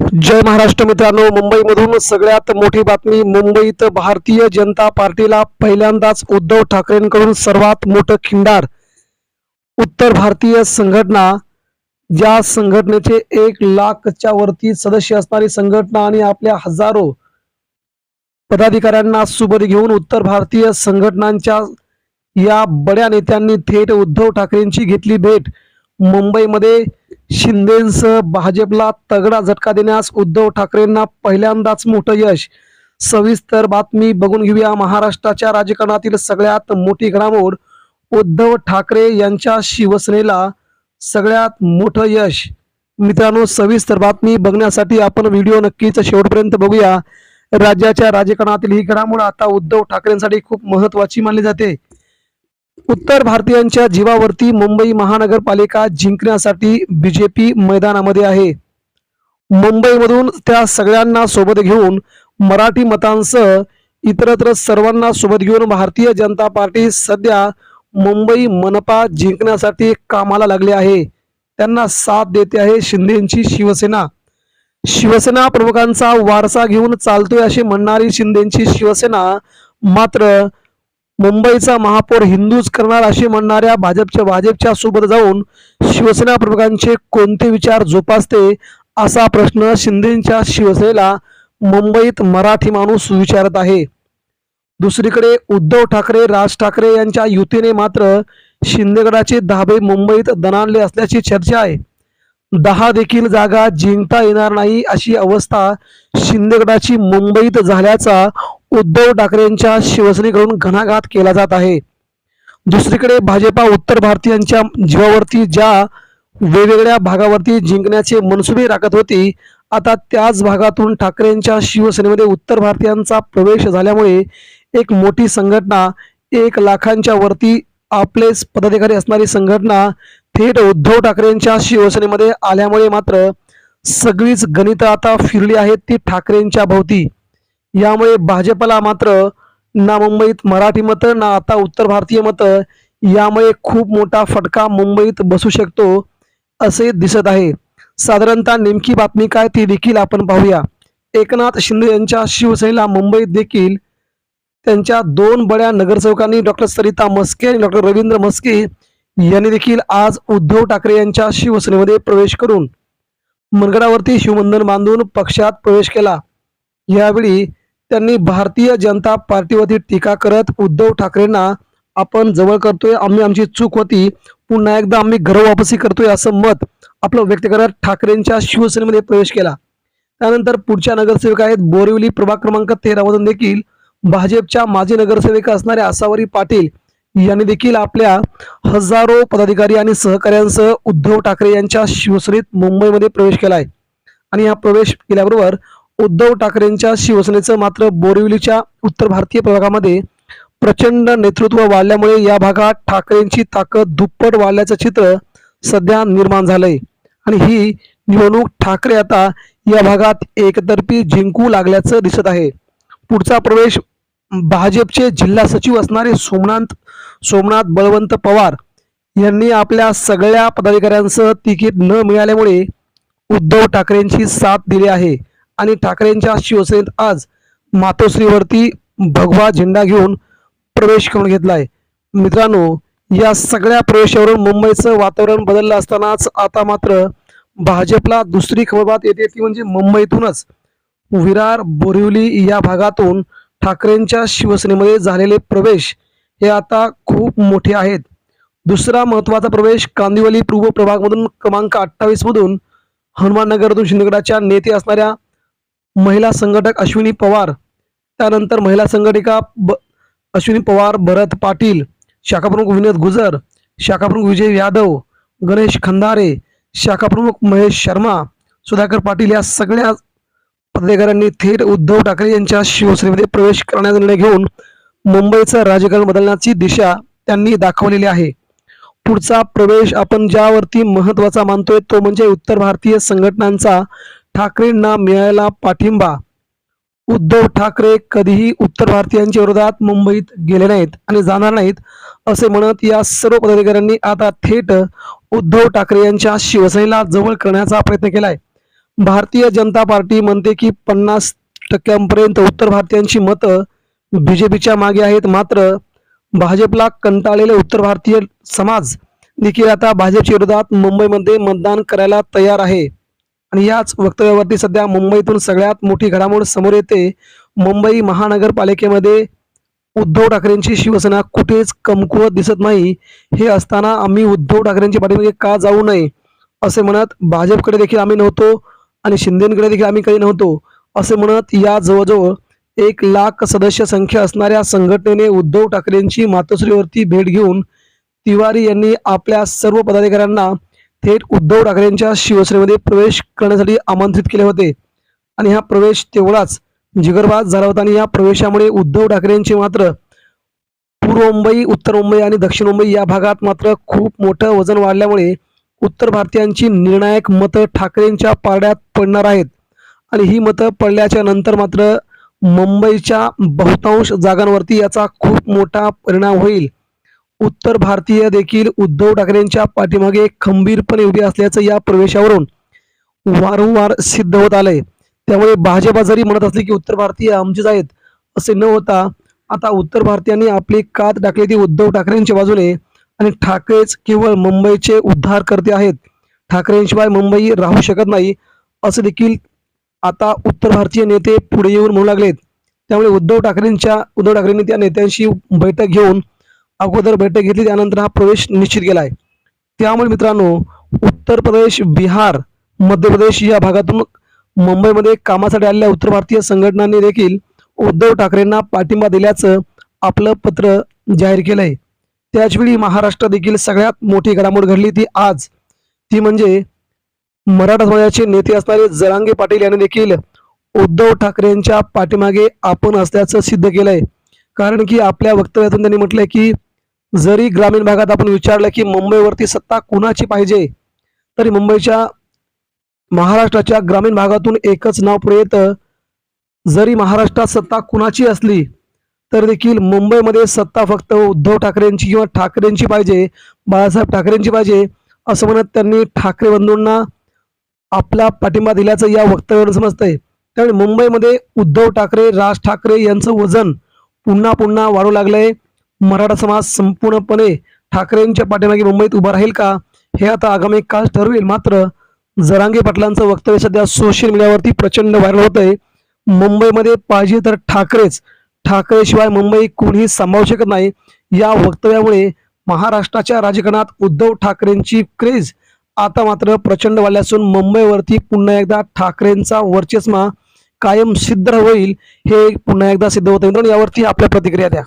जय महाराष्ट्र मित्रांनो. मुंबईमधून सगळ्यात मोठी बातमी मुंबईत भारतीय जनता पार्टीला पहिल्यांदाच उद्धव ठाकरेंकडून सर्वात मोठं खिंडार. उत्तर भारतीय संघटना ज्या संघटनेचे एक लाखच्या वरती सदस्य असणारी संघटना आणि आपल्या हजारो पदाधिकाऱ्यांना सोबत घेऊन उत्तर भारतीय संघटनांच्या या बड्या नेत्यांनी थेट उद्धव ठाकरेंची घेतली भेट. मुंबईमध्ये शिंदेसह भाजपला तगडा झटका देण्यास उद्धव ठाकरेंना पहिल्यांदाच मोठं यश. सविस्तर बातमी बघून घेऊया महाराष्ट्राच्या राजकारणातील सगळ्यात मोठी घडामोड. उद्धव ठाकरे यांच्या शिवसेनेला सगळ्यात मोठं यश. मित्रांनो सविस्तर बातमी बघण्यासाठी आपण व्हिडिओ नक्कीच शेवटपर्यंत बघूया. राज्याच्या राजकारणातील ही घडामोड आता उद्धव ठाकरेंसाठी खूप महत्वाची मानली जाते. उत्तर भारतीयांच्या जीवावरती मुंबई महानगरपालिका जिंकण्यासाठी बीजेपी मैदानामध्ये आहे. मुंबईमधून त्या सगळ्यांना सोबत घेऊन मराठी मतांसह इतरत्र सर्वांना सोबत घेऊन भारतीय जनता पार्टी सध्या मुंबई मनपा जिंकण्यासाठी कामाला लागले आहे. त्यांना साथ देते आहे शिंदेची शिवसेना. शिवसेना प्रमुखांचा वारसा घेऊन चालतोय अशी म्हणणारी शिंदेची शिवसेना मात्र मुंबईचा महापौर हिंदूच करणार असे म्हणणाऱ्या भाजपच्या भाजपच्या सोबत जाऊन शिवसेना प्रमुखांचे कोणते विचार जोपासते असा प्रश्न शिंदेच्या शिवसेनेला मुंबईत मराठी माणूस विचारत आहे. दुसरीकडे उद्धव ठाकरे राज ठाकरे यांच्या युतीने मात्र शिंदेगडाचे धाबे मुंबईत दणाणले असल्याची चर्चा आहे. दहा देखील जागा जिंकता येणार नाही अशी अवस्था शिंदेगडाची मुंबईत झाल्याचा उद्धव ठाकरेंच्या शिवसेनेकडून घणाघात केला जात आहे. दुसरीकडे भाजपा उत्तर भारतीयांच्या जीवावरती ज्या वेगवेगळ्या भागावरती जिंकण्याचे मनसुबे राखत होती आता त्याच भागातून ठाकरेंच्या शिवसेनेमध्ये उत्तर भारतीयांचा प्रवेश झाल्यामुळे एक मोठी संघटना एक लाखांच्या वरती आपलेच पदाधिकारी असणारी संघटना थेट उद्धव ठाकरेंच्या शिवसेनेमध्ये आल्यामुळे मात्र सगळीच गणितं आता फिरली आहेत ती ठाकरेंच्या भोवती. यामुळे भाजपला मात्र ना मुंबईत मराठी मतं ना आता उत्तर भारतीय मतं यामुळे खूप मोठा फटका मुंबईत बसू शकतो असे दिसत आहे. साधारणतः नेमकी बातमी काय ती देखील आपण पाहूया. एकनाथ शिंदे यांच्या शिवसेनेला मुंबईत देखील त्यांच्या दोन बड्या नगरसेवकांनी डॉक्टर सरिता मस्के आणि डॉक्टर रवींद्र मस्के यांनी देखील आज उद्धव ठाकरे यांच्या शिवसेनेमध्ये प्रवेश करून मनगडावरती शिवबंधन बांधून पक्षात प्रवेश केला. यावेळी त्यांनी भारतीय जनता पार्टीवरती टीका करत उद्धव ठाकरेंना आपण जवळ करतोय आम्ही आमची चूक होती पुन्हा एकदा आम्ही घर वापसी करतोय असं मत आपलं व्यक्त करत ठाकरेंच्या शिवसेनेमध्ये प्रवेश केला. त्यानंतर पुढच्या नगरसेविका आहेत बोरिवली प्रभाग क्रमांक तेरामधून देखील भाजपच्या माजी नगरसेविका असणाऱ्या आसावरी पाटील यांनी देखील आपल्या हजारो पदाधिकारी आणि सहकाऱ्यांसह उद्धव ठाकरे यांच्या शिवसेनेत मुंबईमध्ये प्रवेश केलाय. आणि हा प्रवेश केल्याबरोबर उद्धव ठाकरेंच्या शिवसेनेचं मात्र बोरिवलीच्या उत्तर भारतीय प्रभागामध्ये प्रचंड नेतृत्व वाढल्यामुळे या भागात ठाकरेंची ताकद दुप्पट वाढल्याचं चित्र सध्या निर्माण झालंय. आणि ही निवडणूक ठाकरे आता या भागात एकतर्फी जिंकू लागल्याचं दिसत आहे. पुढचा प्रवेश भाजपचे जिल्हा सचिव असणारे सोमनाथ सोमनाथ बळवंत पवार यांनी आपल्या सगळ्या पदाधिकाऱ्यांसह तिकीट न मिळाल्यामुळे उद्धव ठाकरेंची साथ दिली आहे. आणि ठाकरेंच्या शिवसेनेत आज मातोश्रीवरती भगवा झेंडा घेऊन प्रवेश करून घेतलाय. मित्रांनो या सगळ्या प्रवेशावरून मुंबईचं वातावरण बदललं असतानाच आता मात्र भाजपला दुसरी खबरबात येते ती म्हणजे मुंबईतूनच. विरार बोरिवली या भागातून ठाकरेंच्या शिवसेनेमध्ये झालेले प्रवेश हे आता खूप मोठे आहेत. दुसरा महत्त्वाचा प्रवेश कांदिवली पूर्व प्रभागमधून क्रमांक अठ्ठावीस मधून हनुमाननगरमधून शिंदेगडाच्या नेते असणाऱ्या महिला संघटक अश्विनी पवार त्यानंतर महिला संघटिका ब अश्विनी पवार भरत पाटील शाखाप्रमुख विनोद गुजर शाखाप्रमुख विजय यादव गणेश खंदारे शाखाप्रमुख महेश शर्मा सुधाकर पाटील या सगळ्या पदाधिकाऱ्यांनी थेट उद्धव ठाकरे यांच्या शिवसेनेमध्ये प्रवेश करण्याचा निर्णय घेऊन मुंबईचं राजकारण बदलण्याची दिशा त्यांनी दाखवलेली आहे. पुढचा प्रवेश आपण ज्यावरती महत्त्वाचा मानतोय तो म्हणजे उत्तर भारतीय संघटनांचा ठाकरेंना मिळायला पाठिंबा. उद्धव ठाकरे कधीही उत्तर भारतीयांच्या विरोधात मुंबईत गेले नाहीत आणि जाणार नाहीत असे म्हणत या सर्व पदाधिकाऱ्यांनी आता थेट उद्धव ठाकरे यांच्या शिवसेनेला जवळ करण्याचा प्रयत्न केलाय. भारतीय जनता पार्टी म्हणते की पन्नास टक्क्यांपर्यंत उत्तर भारतीयांची मतं बीजेपीच्या मागे आहेत मात्र भाजपला कंटाळलेले उत्तर भारतीय समाज देखील आता भाजपच्या विरोधात मुंबईमध्ये मतदान करायला तयार आहे. आणि याच वक्तव्यावरती सध्या मुंबईतून सगळ्यात मोठी घडामोड समोर येते. मुंबई महानगरपालिकेमध्ये उद्धव ठाकरेंची शिवसेना कुठेच कमकुवत दिसत नाही. हे असताना आम्ही उद्धव ठाकरेंच्या पाठीमागे का जाऊ नये असे म्हणत भाजपकडे देखील आम्ही नव्हतो आणि शिंदेकडे देखील आम्ही काही नव्हतो असे म्हणत या जवळजवळ एक लाख सदस्य संख्या असणाऱ्या संघटनेने उद्धव ठाकरेंची मातोश्रीवरती भेट घेऊन तिवारी यांनी आपल्या सर्व पदाधिकाऱ्यांना थेट उद्धव ठाकरेंच्या शिवसेनेमध्ये प्रवेश करण्यासाठी आमंत्रित केले होते. आणि हा प्रवेश तेवढाच जिगरबाज झाला होता आणि या प्रवेशामुळे उद्धव ठाकरेंचे मात्र पूर्व मुंबई उत्तर मुंबई आणि दक्षिण मुंबई या भागात मात्र खूप मोठं वजन वाढल्यामुळे उत्तर भारतीयांची निर्णायक मतं ठाकरेंच्या पारड्यात पडणार आहेत. आणि ही मतं पडल्याच्या नंतर मात्र मुंबईच्या बहुतांश जागांवरती याचा खूप मोठा परिणाम होईल. उत्तर भारतीय देखील उद्धव ठाकरेंच्या पाठीमागे खंबीरपणे उभे असल्याचं या प्रवेशावरून वारंवार सिद्ध होत आलंय. त्यामुळे भाजपा जरी म्हणत असले की उत्तर भारतीय आमचेच आहेत असे न होता आता उत्तर भारतीयांनी आपली कात टाकली ती उद्धव ठाकरेंच्या बाजूने आणि ठाकरेच केवळ मुंबईचे उद्धार करते आहेत. ठाकरेंशिवाय मुंबई राहू शकत नाही असं देखील आता उत्तर भारतीय नेते पुढे येऊन म्हणू लागलेत. त्यामुळे उद्धव ठाकरेंच्या उद्धव ठाकरेंनी त्या नेत्यांशी बैठक घेऊन अगोदर बैठक घेतली त्यानंतर हा प्रवेश निश्चित केला आहे. त्यामुळे मित्रांनो उत्तर प्रदेश बिहार मध्य प्रदेश या भागातून मुंबईमध्ये कामासाठी आलेल्या उत्तर भारतीय संघटनांनी देखील उद्धव ठाकरेंना पाठिंबा दिल्याचं आपलं पत्र जाहीर केलंय. त्याचवेळी महाराष्ट्रात देखील सगळ्यात मोठी घडामोड घडली ती आज. ती म्हणजे मराठा समाजाचे नेते असणारे जरांगे पाटील यांनी देखील उद्धव ठाकरेंच्या पाठीमागे आपण असल्याचं सिद्ध केलंय. कारण की आपल्या वक्तव्यातून त्यांनी म्हटलंय की जरी ग्रामीण भागात आपण विचारलं की मुंबईवरती सत्ता कुणाची पाहिजे तरी मुंबईच्या महाराष्ट्राच्या ग्रामीण भागातून एकच नाव पुढे येतं. जरी महाराष्ट्रात सत्ता कुणाची असली तर देखील मुंबईमध्ये सत्ता फक्त उद्धव ठाकरेंची किंवा ठाकरेंची पाहिजे बाळासाहेब ठाकरेंची पाहिजे असं म्हणत त्यांनी ठाकरे बंधूंना आपला पाठिंबा दिल्याचं या वक्तव्यावरून समजतंय. त्यामुळे मुंबईमध्ये उद्धव ठाकरे राज ठाकरे यांचं वजन पुन्हा पुन्हा वाढू लागलंय. मराठा समाज संपूर्णपणे ठाकरेंच्या पाठीमागे मुंबईत उभा राहील का? हे आता आगामी काळ ठरवेल. मात्र जरांगे पाटलांचं वक्तव्य सध्या सोशल मीडियावरती प्रचंड व्हायरल होत आहे मुंबईमध्ये पाहिजे तर ठाकरेच. ठाकरेशिवाय मुंबई कोणीही सांभाळू शकत नाही. या वक्तव्यामुळे महाराष्ट्राच्या राजकारणात उद्धव ठाकरेंची क्रेज आता मात्र प्रचंड वाढली असून मुंबईवरती पुन्हा एकदा ठाकरेंचा वर्चस्मा कायम सिद्ध होईल हे पुन्हा एकदा सिद्ध होतं मित्रांनो यावरती आपल्या प्रतिक्रिया द्या.